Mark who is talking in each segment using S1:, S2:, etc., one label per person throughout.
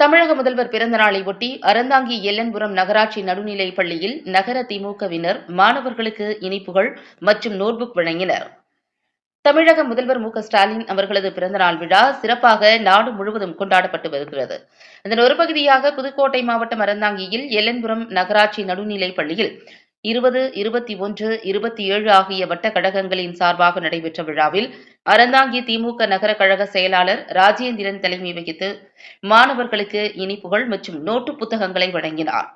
S1: தமிழக முதல்வர் பிறந்த நாளை ஒட்டி அறந்தாங்கி எல்லன்புரம் நகராட்சி நடுநிலைப் பள்ளியில் நகர திமுகவினர் மாணவர்களுக்கு இனிப்புகள் மற்றும் நோட்புக் வழங்கினர். தமிழக முதல்வர் மு ஸ்டாலின் அவர்களது பிறந்தநாள் விழா சிறப்பாக நாடு முழுவதும் கொண்டாடப்பட்டு வருகிறது. இதன் ஒரு பகுதியாக புதுக்கோட்டை மாவட்டம் அறந்தாங்கியில் எல்லன்புரம் நகராட்சி நடுநிலைப் பள்ளியில் இருபது இருபத்தி ஒன்று இருபத்தி ஏழு ஆகிய வட்ட கழகங்களின் சார்பாக நடைபெற்ற விழாவில் அறந்தாங்கி திமுக நகர கழக செயலாளர் ராஜேந்திரன் தலைமை வகித்து மாணவர்களுக்கு இனிப்புகள் மற்றும் நோட்டு புத்தகங்களை வழங்கினார்.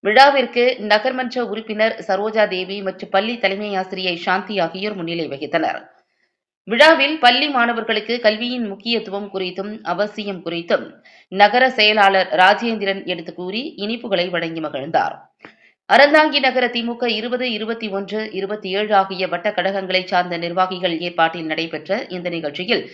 S1: விழாவிற்கு நகர்மன்ற உறுப்பினர் சரோஜா தேவி மற்றும் பள்ளி தலைமை ஆசிரியை சாந்தி ஆகியோர் முன்னிலை வகித்தனர். விழாவில் பள்ளி மாணவர்களுக்கு கல்வியின் முக்கியத்துவம் குறித்தும் அவசியம் குறித்தும் நகர செயலாளர் ராஜேந்திரன் எடுத்துக் கூறி இனிப்புகளை வழங்கி மகிழ்ந்தார். அறந்தாங்கி நகர திமுக இருபது இருபத்தி ஒன்று இருபத்தி ஏழு ஆகிய வட்ட கழகங்களைச் சார்ந்த நிர்வாகிகள் ஏற்பாட்டில் நடைபெற்ற இந்த நிகழ்ச்சியில்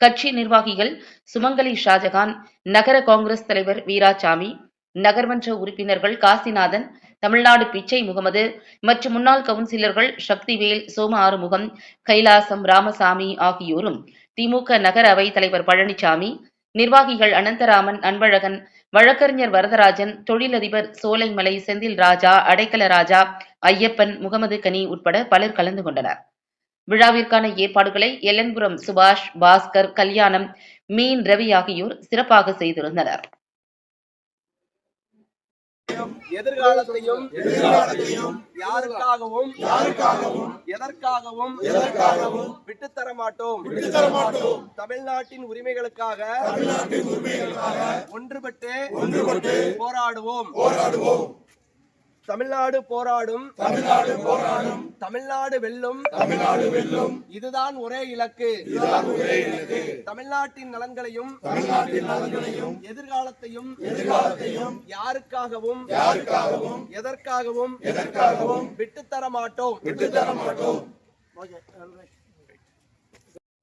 S1: கட்சி நிர்வாகிகள் சுமங்கலி ஷாஜகான் நகர காங்கிரஸ் தலைவர் வீராசாமி நகர்மன்ற உறுப்பினர்கள் காசிநாதன் தமிழ்நாடு பிச்சை முகமது மற்றும் முன்னாள் கவுன்சிலர்கள் சக்திவேல் சோம ஆறுமுகம் கைலாசம் ராமசாமி ஆகியோரும் திமுக நகர அவை தலைவர் பழனிசாமி நிர்வாகிகள் அனந்தராமன் அன்பழகன் வழக்கறிஞர் வரதராஜன் தொழிலதிபர் சோலைமலை செந்தில் ராஜா அடைக்கல ராஜா ஐயப்பன் முகமது கனி உட்பட பலர் கலந்து கொண்டனர். விழாவிற்கான ஏற்பாடுகளை எல்லன்புரம் சுபாஷ் பாஸ்கர் கல்யாணம் மீன் ரவி ஆகியோர் சிறப்பாக செய்திருந்தனர்.
S2: எதிர்காலத்தையும் எதிர்காலத்தையும் யாருக்காகவும் யாருக்காகவும் எதற்காகவும் எதற்காகவும் விட்டுத்தர மாட்டோம். விட்டுத்தர மாட்டோம். தமிழ்நாட்டின் உரிமைகளுக்காக தமிழ்நாட்டின் உரிமைகளுக்காக ஒன்றுபட்டு ஒன்றுபட்டு போராடுவோம். போராடுவோம். தமிழ்நாடு போராடும். தமிழ்நாடு போராடும். தமிழ்நாடு வெல்லும். தமிழ்நாடு வெல்லும். இதுதான் ஒரே இலக்கு. இதுதான் ஒரே இலக்கு. தமிழ்நாட்டின் நலன்களையும் தமிழ்நாட்டின் நலன்களையும் எதிர்காலத்தையும் எதிர்காலத்தையும் யாருக்காகவும் யாருக்காகவும் எதற்காகவும் எதற்காகவும் விட்டுத்தர மாட்டோம் விட்டுத்தர மாட்டோம்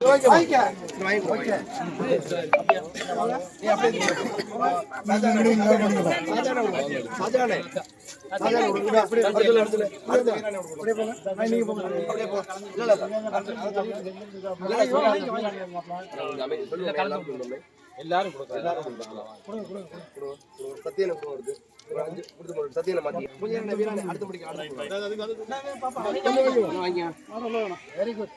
S2: அப்படியே எல்லாரும் சத்தியனை கொடுத்து போடுறது சத்தியனை மாத்தி. அடுத்து முடிக்க வெரி குட்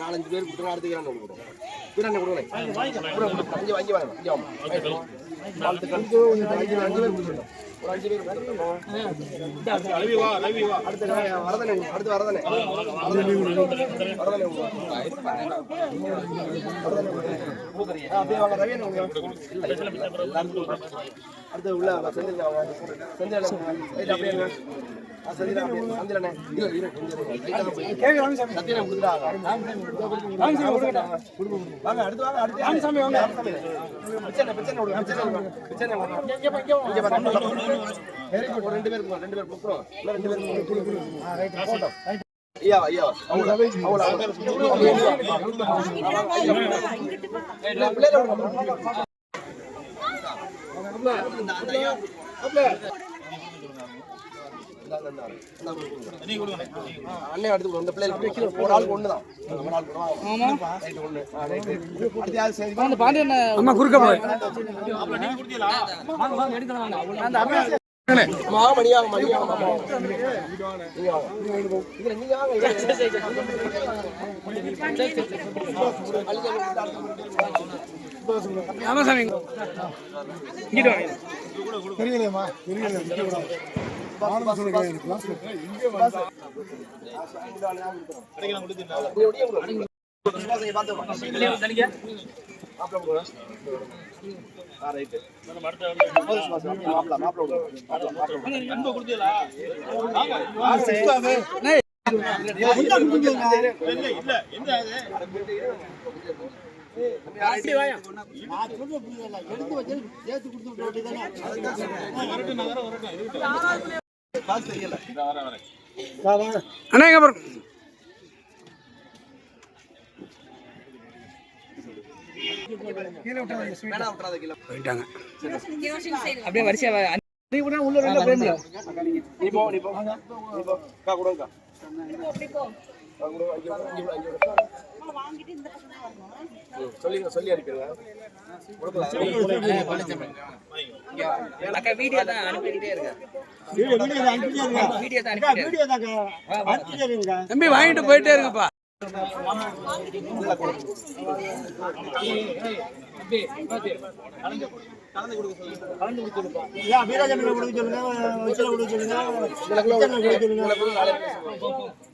S2: நாலஞ்சு பேர் கொடுத்துருங்க அடுத்து வீரானே கொடுங்க. அஞ்சு அஞ்சு வாங்க வாங்க. வாழ்த்துக்கள். அஞ்சு பேர் பேர் அடுத்து உள்ள செஞ்சு செஞ்சு அப்படியே ரெண்டு பேர் ரெண்டு பேர் கூப்பிடுவோம். ரெண்டு பேர் போங்க. போட்டோம். ஐயா ஐயா அவங்கள அவங்கள அண்ணே அடுத்து இந்த பிள்ளைகளுக்கு ஒரு ஆளுக்கு ஒண்ணுதான் ஒரு ஆளுக்கு ஒண்ணு. ரைட், ஒண்ணு. ஆ, ரைட். அடுத்து
S3: அம்மா குறுக்க போய்
S2: அம்மா,
S3: ராமசாமி
S4: தெரியலையம்மா தெரியல எடுத்து சொல்லுங்க கிளாஸ்
S2: நீ ஒடியே விடு.
S3: அண்ணா எங்க பாருங்க. போயிட்டாங்க. அப்படியே வரிசையா நீ கூட உள்ள உள்ள
S2: நீ போ நீ போ. நீ போ. அக்கா கொடுங்கக்கா. கொடு, சொல்லி அனுப்பிடுங்க
S3: அக்கா வீடியோ தான் அனுப்பிக்கிட்டே
S5: தம்பி வாங்கிட்டு போயிட்டே இருக்குப்பா
S4: ஐயா, கொடுக்க சொல்லுங்க கலந்து கொடுக்க சொல்லுங்க கிச்சன்ல கொடுக்க சொல்லுங்க.
S2: அண்ணே, ரெண்டாவதான்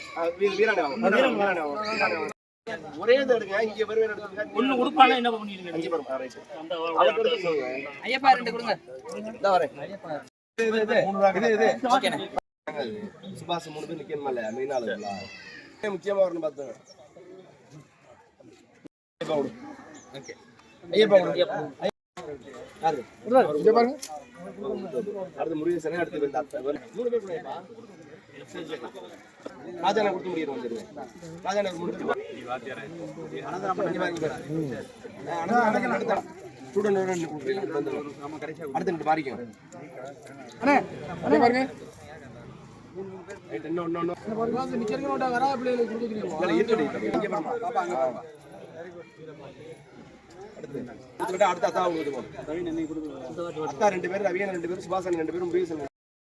S2: ஒரே இதை எடுங்க. இங்க ஒண்ணு கொடுப்பானே என்ன அஞ்சு
S3: ஐயப்பா ரெண்டு கொடுங்க.
S2: இந்த வரேன். சுபாஷ் மூணு பேர் நிக்கணுமல்ல மெயின் ஆளுங்களா முக்கியமா வரணும் பார்த்துங்க ஐயப்பா விடு. ஓகே. ஐயப்பா விடு. யாரு?
S4: இங்க பாருங்க.
S2: அடுத்து முருகேசனே அடுத்து. மூணு பேர் கூட. ராஜானை கொடுத்து முடிக்கிறோம் வந்துருங்க ராஜானை முடிச்சு அடுத்த ஸ்டூடெண்ட் ரெண்டு
S4: அண்ணே அண்ணே பாருங்க
S2: அடுத்த அத்தா ரெண்டு பேரும் ரவியன் ரெண்டு பேரும் சுபாசன் ரெண்டு பேரும். முருகேசன்